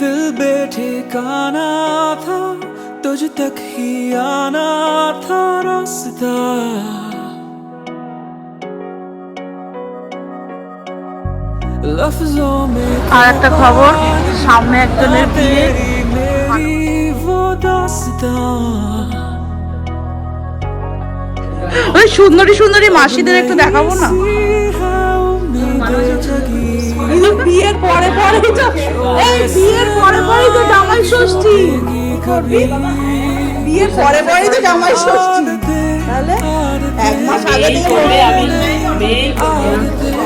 दिल बेठिकाना था तुझ तक ही आना था रास्ता लफ्जों में আর একটা খবর সামনে একজনের বিয়ে तेरी मेरी वो दास्तां ওই সুন্দরী সুন্দরী মাসিদের একটু দেখাবো না বিয়ের পরে পরে তো এই বিয়ের পরে পরে তো জামাই ষষ্ঠী। বিয়ের পরে পরে তো জামাই ষষ্ঠী। তাহলে এক মাস আগে থেকে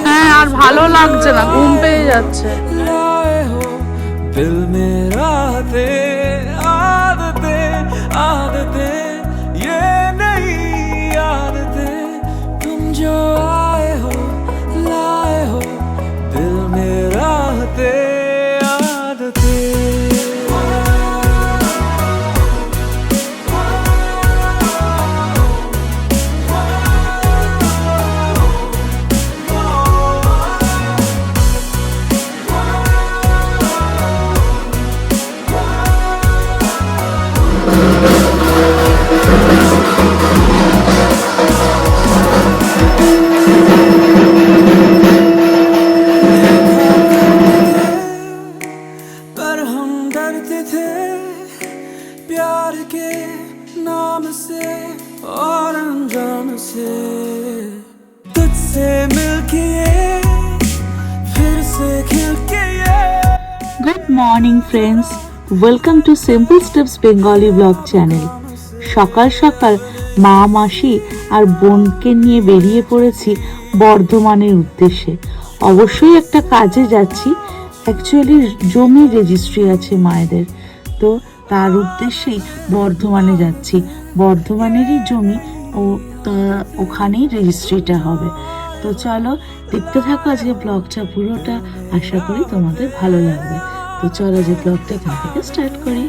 হ্যাঁ আর ভালো লাগছে না ঘুম পেয়ে যাচ্ছে। দিল Welcome to simple steps Bengali blog channel সকাল সকাল মা, মাসি আর বোনকে নিয়ে বেরিয়ে পড়েছি বর্ধমানের উদ্দেশ্যে। অবশ্যই একটা কাজে যাচ্ছি। অ্যাকচুয়ালি জমি রেজিস্ট্রি আছে মায়েদের। তো তার উদ্দেশ্যেই বর্ধমানে যাচ্ছি। বর্ধমানেরই জমি ও ওখানেই রেজিস্ট্রিটা হবে। তো চলো, দেখতে থাকো আজকে ব্লগটা পুরোটা আশা করি তোমাদের ভালো লাগবে। তো চলো যে ব্লগটা এখান থেকে স্টার্ট করি।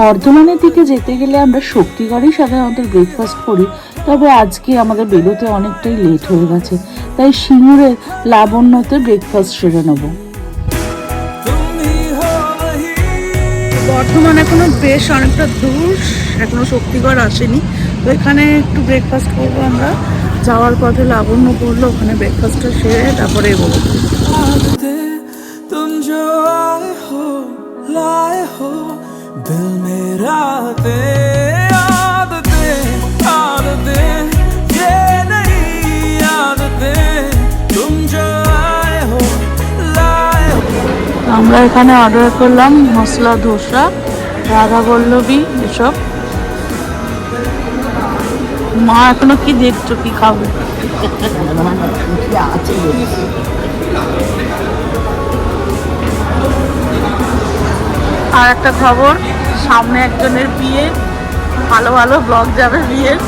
বর্ধমানের দিকে যেতে গেলে আমরা শক্তিগড়ে সাধারণত ব্রেকফাস্ট করি। তবে আজকে আমাদের বেরোতে অনেকটাই লেট হয়ে গেছে তাই সিঙুরে লাবণ্যতে ব্রেকফাস্ট সেরে নেব। বর্ধমান এখনও বেশ অনেকটা দূর এখনও শক্তিগড় আসেনি। তো এখানে একটু ব্রেকফাস্ট করব আমরা। যাওয়ার পথে লাবণ্য পড়ল ওখানে ব্রেকফাস্টটা সেরে তারপরে এগোবো। तुम আমরা এখানে অর্ডার করলাম মশলা, ধোসা রাধা বল্লভী এসব। মা এখনও কি দেখছ, কি খাব? আর একটা খবর, সামনে একজনের বিয়ে, ভালো ভালো ব্লগ যাবে বিয়ের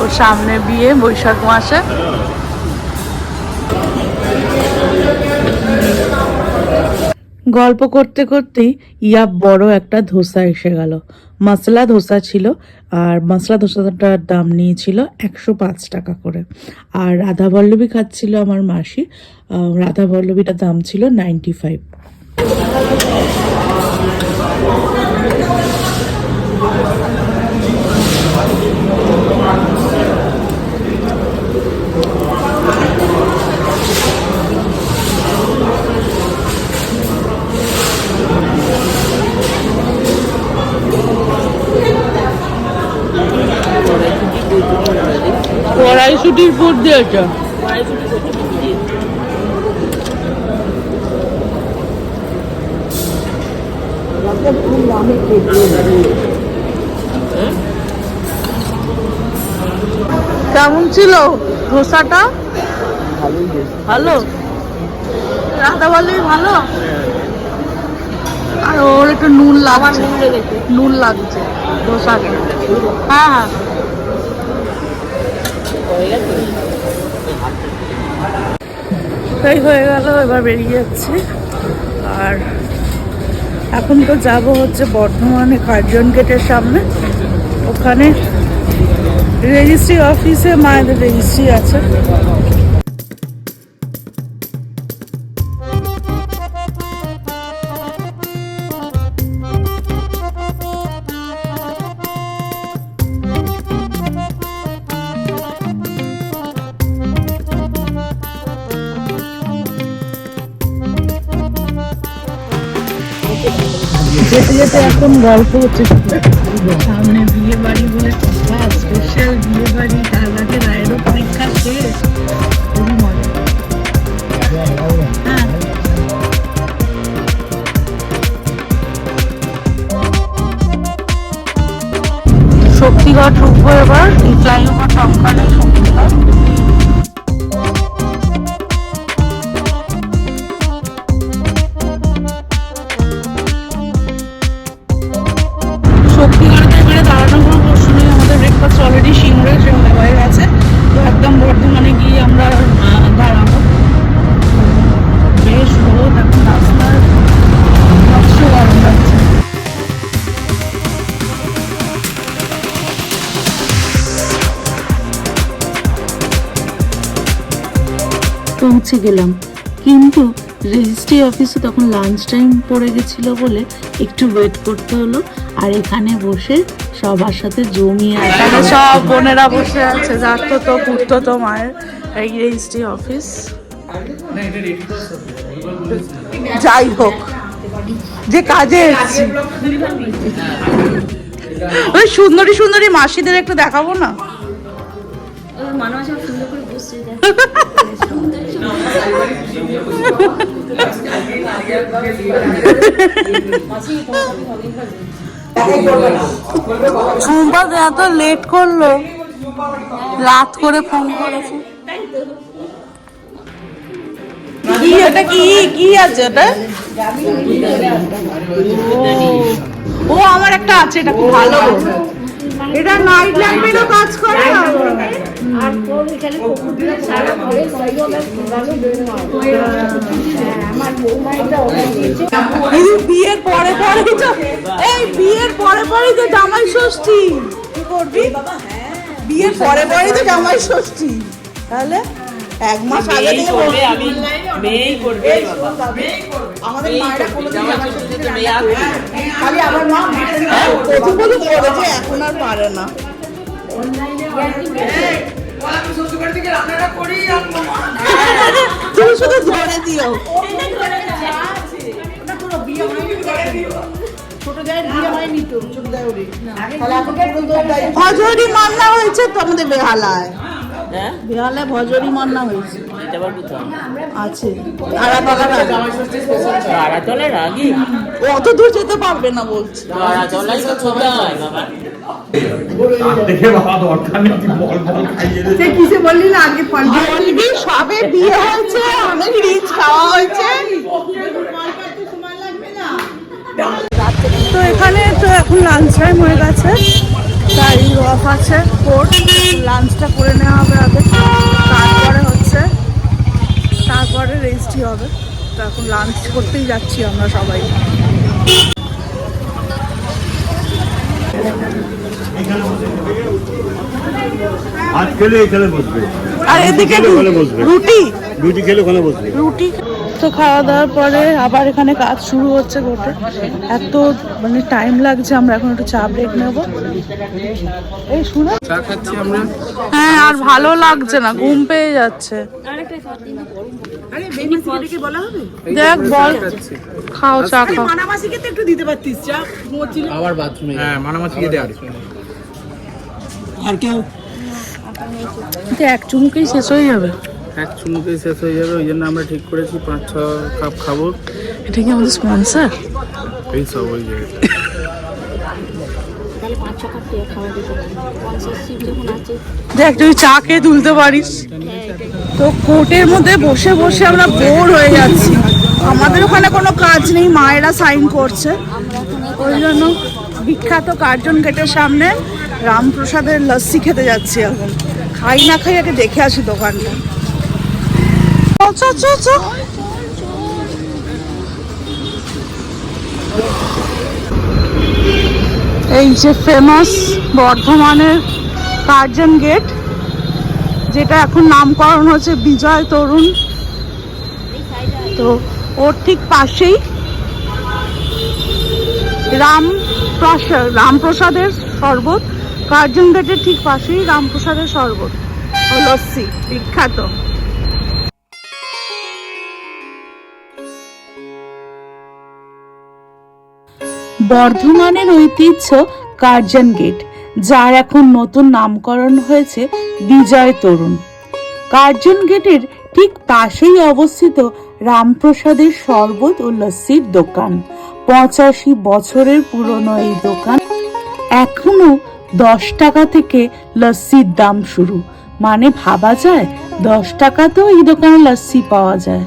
ওর সামনে বিয়ে বৈশাখ মাসে। গল্প করতে করতেই ইয়া বড় একটা ধোসা এসে গেল। মশলা ধোসা ছিল আর মশলা ধোসাটার দাম নিয়েছিল একশো পাঁচ টাকা করে। আর রাধা বল্লভী খাচ্ছিল আমার মাসি। রাধা বল্লভীটার দাম ছিল নাইনটি ফাইভ। কড়াইশুটির পুর দিয়েছে কেমন ছিল ধোসাটা? ভালো। রাধা বললেই ভালো? আর ওর একটু নুন লাগছে। নুন লাগছে। ধোসাটা হ্যাঁ হ্যাঁ। তাই হয়ে গেল, এবার বেরিয়ে যাচ্ছে। আর এখন তো যাব হচ্ছে বর্ধমানে কার্জন গেটের সামনে। ওখানে রেজিস্ট্রি অফিসে মায়েদের রেজিস্ট্রি আছে। যেতে যেতে এখন গল্প হচ্ছে সামনে বিয়ে বাড়ি বলে কথা স্পেশাল বিয়ে বাড়ি তার আগে রায়েরও পরীক্ষা শেষ। খুবই মজা। হ্যাঁ। শক্তিগড় ঢুকবো এবার এই ফ্লাইওভার টপকালে শক্তিগড়। পৌঁছে গেলাম। কিন্তু রেজিস্ট্রি অফিসে তখন লাঞ্চ টাইম পড়ে গেছিল বলে একটু ওয়েট করতে হলো আর এখানে বসে সবার সাথে জমিয়ে এখানে সব বোনেরা বসে আছে যার তো তো পুত্র তো মায়ের। এই রেজিস্ট্রি অফিস যাই হোক যে কাজে এসেছি। ওই সুন্দরী সুন্দরী মাসিদের একটু দেখাবো না? এত লেট করল, রাত করে ফোন করেছে। কি এটা কি? কি আছে এটা? ও আমার একটা আছে, এটা খুব ভালো। এটা নাইট ল্যাম্পেরও কাজ করে। দিদি বিয়ের পরে পরেই তো এই বিয়ের পরে পরে তো জামাই ষষ্ঠী। কি করবি? বিয়ের পরে পরে তো জামাই ষষ্ঠী। তাহলে? এক মাস আগে থেকে। আমি মেয়েই করবে আমাদের মায়েরা কোনোদিন। খালি আমার মা প্রথম প্রথম করেছে এখন আর পারে না। তুমি শুধু ধরে দিও। মান্না হয়েছে তো আমাদের বেহালায়। হ্যাঁ? ভজরি মান্না হয়েছে এটা আবার কোথায়? আছে। আড়াতলার আগে। আগে অত দূর যেতে পারবে না বলছি। তারাতলাই তো কোথায় বাবা? দেখে বাবা দরকার নেই বল বল খাইয়ে দে। বলবি সবে বিয়ে হয়েছে অনেক রিচ খাওয়া হয়েছে। তো এখানে তো এখন লাঞ্চ টাইম হয়ে গেছে। তাই অফ আছে। কোর্ট লাঞ্চটা করে নেওয়া হবে আগে। তারপরে হচ্ছে তারপরে রেজিস্ট্রি হবে। তো এখন লাঞ্চ করতেই যাচ্ছি আমরা সবাই। ভাত খেলে এখানে বসবে। আর এদিকে রুটি। রুটি খেলে ওখানে বসবে। রুটি তো খাওয়া দাওয়ার পরে আবার এখানে কাজ শুরু হচ্ছে গোটে এত মানে টাইম লাগছে আমরা এখন একটু চা ব্রেক নেব। এই শুনে। চা খাচ্ছি আমরা। হ্যাঁ আর ভালো লাগছে না ঘুম পেয়ে যাচ্ছে। দেখ বল। খাও চা খাও। আবার বাথরুমে হ্যাঁ এক চুমুকেই শেষ হয়ে যাবে। এক চুমুকেই শেষ হয়ে যাবে ওই জন্য আমরা ঠিক করেছি পাঁচ ছ কাপ খাব। এটা কি আমাদের স্পন্সর? এই সব ওই জায়গায় দেখ তুই চা খেয়ে তুলতে পারিস। তো কোর্টের মধ্যে বসে বসে আমরা বোর হয়ে যাচ্ছি। আমাদের ওখানে কোনো কাজ নেই মায়েরা সাইন করছে। ওই জন্য বিখ্যাত কার্জন গেটের সামনে রামপ্রসাদের লস্যি খেতে যাচ্ছি এখন। খাই না খাই আগে দেখে আসি দোকানটা। চল এই যে ফেমাস বর্ধমানের কার্জন গেট যেটা এখন নামকরণ হচ্ছে বিজয় তরুণ। তো ওর ঠিক পাশেই রাম প্রসাদ রামপ্রসাদের শরবত। কার্জন গেটের ঠিক পাশেই রামপ্রসাদের শরবত। লস্যি বিখ্যাত। বর্ধমানের ঐতিহ্য কার্জন গেট, যার এখন নতুন নামকরণ হয়েছে বিজয় তরুণ। কার্জন গেটের ঠিক পাশেই অবস্থিত রামপ্রসাদের শরবত ও লস্যির দোকান। পঁচাশি বছরের পুরনো এই দোকান এখনও দশ টাকা থেকে লস্যির দাম শুরু। মানে ভাবা যায়, দশ টাকাতেও এই দোকানে লস্যি পাওয়া যায়।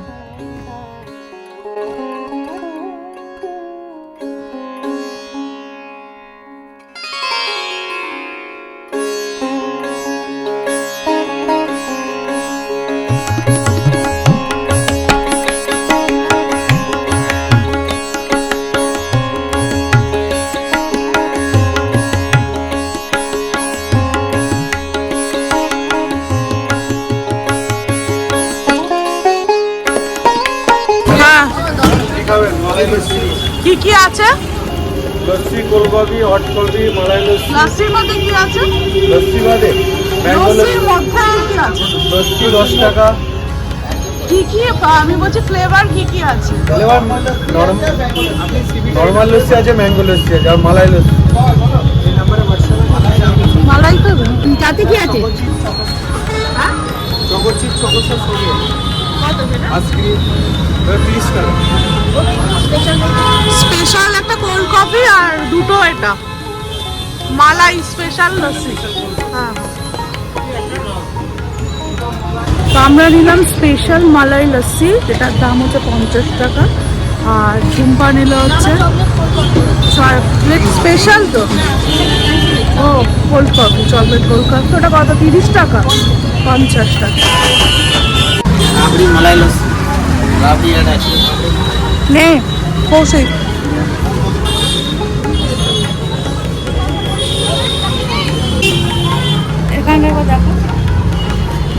আছে? লস্যি গোলগপি হট কপি মালাই লস্যি। লস্যির মধ্যে কি আছে? লস্যি বাদে ম্যাঙ্গো লস্যির মধ্যে কি আছে? লস্যি দশ টাকা। কি কি? আমি বলছি ফ্লেভার কি কি আছে? ফ্লেভার নর্মাল লস্যি আছে ম্যাঙ্গো লস্যি আছে আর মালাই লস্যি। মালাই তো তাতে কি আছে? চকো চিপ চকো স্পেশাল একটা কোল্ড কফি আর দুটো এটা। মালাই স্পেশাল লস্যি। হ্যাঁ। তো আমরা নিলাম স্পেশাল মালাই লস্যি, যেটার দাম হচ্ছে পঞ্চাশ টাকা। আর ঝুম্পা নিল হচ্ছে চকলেট স্পেশাল তো। ও cold coffee chocolate cold coffee ওটা কত? তিরিশ টাকা। পঞ্চাশ টাকা। নে কৌশিক এখানে দেখো দেখো।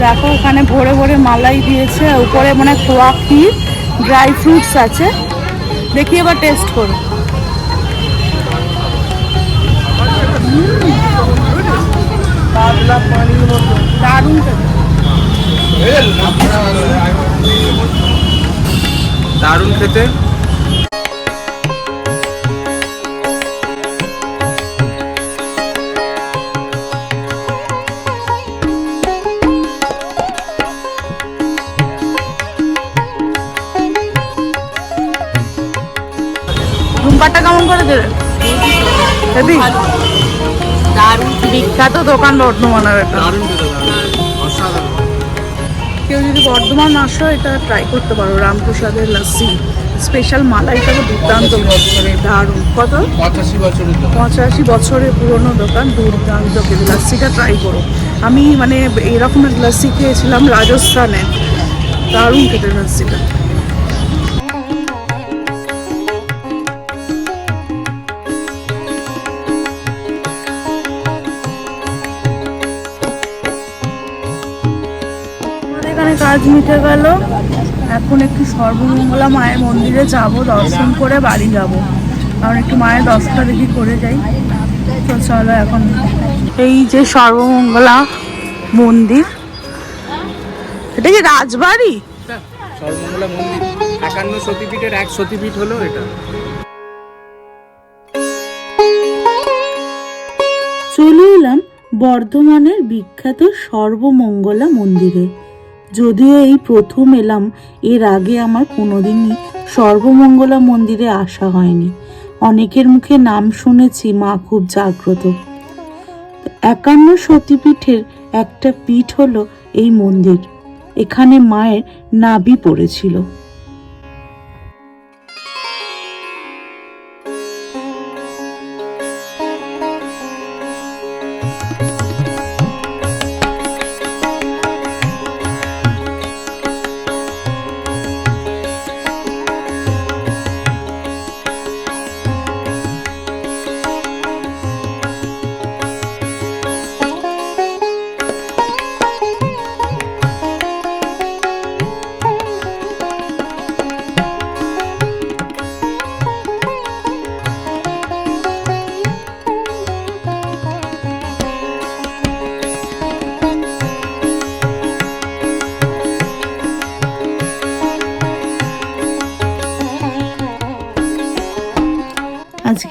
দেখো এখানে ভরে ভরে মালাই দিয়েছে। উপরে মানে খোয়া ক্ষীর ড্রাই ফ্রুটস আছে। দেখি এবার টেস্ট করো। দারুণ। দারুণ খেতে। কেমন করে দেবে? হেবি? দারুণ। বিখ্যাত দোকান বর্ধমানের এটা দারুণ কেউ যদি বর্ধমান আসো এটা ট্রাই করতে পারো। রামপ্রসাদের লাসি। স্পেশাল মালাইটা তো দুর্দান্ত। মানে দারুণ। কত? পঁচাশি বছরের পঁচাশি বছরের পুরনো দোকান দুর্দান্ত। কিন্তু লাসিটা ট্রাই করো। আমি মানে এরকম লাসি খেয়েছিলাম রাজস্থানে। দারুণ খেতে লস্যিটা আমাদের কাজ মিটে গেল। এখন একটু সর্বমঙ্গলা মায়ের মন্দিরে যাব দর্শন করে বাড়ি যাব। কারণ একটু মায়ের দশটা দেখি করে যাই তো চলো এখন। এই যে সর্বমঙ্গলা মন্দির এটা কি রাজবাড়ি? সর্বমঙ্গলা মন্দির একান্ন সতীপীঠের এক সতীপীঠ হলো এটা। চলে এলাম বর্ধমানের বিখ্যাত সর্বমঙ্গলা মন্দিরে। যদিও এই প্রথম এলাম, এর আগে আমার কোনোদিনই সর্বমঙ্গলা মন্দিরে আসা হয়নি। অনেকের মুখে নাম শুনেছি, মা খুব জাগ্রত। একান্ন সতীপীঠের একটা পীঠ হলো এই মন্দির। এখানে মায়ের নাভি পড়েছিল।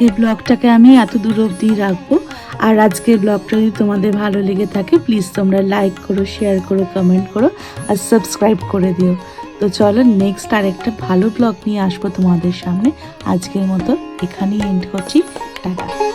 আজকের ব্লগটাকে আমি এত দূর অবধি রাখব। আর আজকের ব্লগটা যদি তোমাদের ভালো লেগে থাকে প্লিজ তোমরা লাইক করো শেয়ার করো কমেন্ট করো, আর সাবস্ক্রাইব করে দিও। তো চলো নেক্সট আর একটা ভালো ব্লগ নিয়ে আসব তোমাদের সামনে। আজকের মতো এখানেই এন্ড করছি। টাটা।